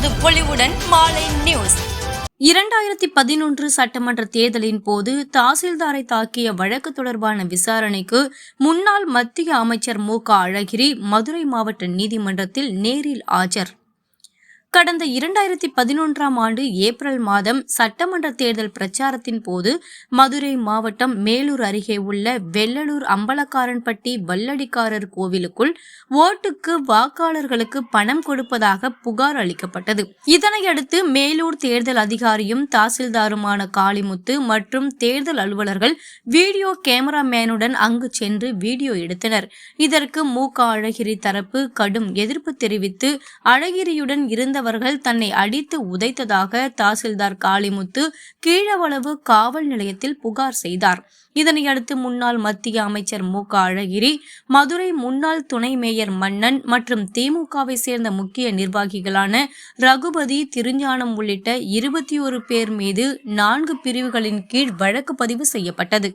பொலிவுடன் மாலை நியூஸ். இரண்டாயிரத்தி பதினொன்று சட்டமன்ற தேர்தலின் போது தாசில்தாரை தாக்கிய வழக்கு தொடர்பான விசாரணைக்கு முன்னாள் மத்திய அமைச்சர் மு க அழகிரி மதுரை மாவட்ட நீதிமன்றத்தில் நேரில் ஆஜர். கடந்த இரண்டாயிரத்தி பதினொன்றாம் ஆண்டு ஏப்ரல் மாதம் சட்டமன்ற தேர்தல் பிரச்சாரத்தின் போது மதுரை மாவட்டம் மேலூர் அருகே உள்ள வெள்ளலூர் அம்பலக்காரன்பட்டி வல்லடிக்காரர் கோவிலுக்குள் ஓட்டுக்கு வாக்காளர்களுக்கு பணம் கொடுப்பதாக புகார் அளிக்கப்பட்டது. இதனையடுத்து மேலூர் தேர்தல் அதிகாரியும் தாசில்தாருமான காளிமுத்து மற்றும் தேர்தல் அலுவலர்கள் வீடியோ கேமராமேனுடன் அங்கு சென்று வீடியோ எடுத்தனர். இதற்கு மு. க. அழகிரி தரப்பு கடும் எதிர்ப்பு தெரிவித்து அழகிரியுடன் இருந்த இருந்தவர்கள் தன்னை அடித்து உதைத்ததாக தாசில்தார் காளிமுத்து கீழவளவு காவல் நிலையத்தில் புகார் செய்தார். இதனையடுத்து முன்னாள் மத்திய அமைச்சர் மு. க. அழகிரி மதுரை முன்னாள் துணை மேயர் மன்னன் மற்றும் திமுகவை சேர்ந்த முக்கிய நிர்வாகிகளான ரகுபதி திருஞானம் உள்ளிட்ட இருபத்தி ஒரு பேர் மீது நான்கு பிரிவுகளின் கீழ் வழக்கு பதிவு செய்யப்பட்டது.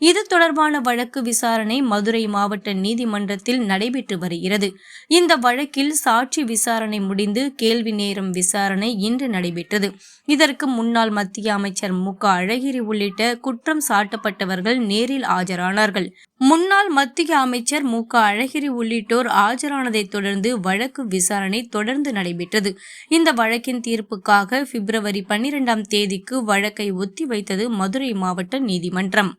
இது தொடர்பான வழக்கு விசாரணை மதுரை மாவட்ட நீதிமன்றத்தில் நடைபெற்று வருகிறது. இந்த வழக்கில் சாட்சி விசாரணை முடிந்து கேள்வி நேரம் விசாரணை இன்று நடைபெற்றது. இதற்கு முன்னாள் மத்திய அமைச்சர் மு. க. அழகிரி உள்ளிட்ட குற்றம் சாட்டப்பட்டவர்கள் நேரில் ஆஜரானார்கள். முன்னாள் மத்திய அமைச்சர் மு. க. அழகிரி உள்ளிட்டோர் ஆஜரானதைத் தொடர்ந்து வழக்கு விசாரணை தொடர்ந்து நடைபெற்றது. இந்த வழக்கின் தீர்ப்புக்காக பிப்ரவரி பன்னிரெண்டாம் தேதிக்கு வழக்கை ஒத்திவைத்தது மதுரை மாவட்ட நீதிமன்றம்.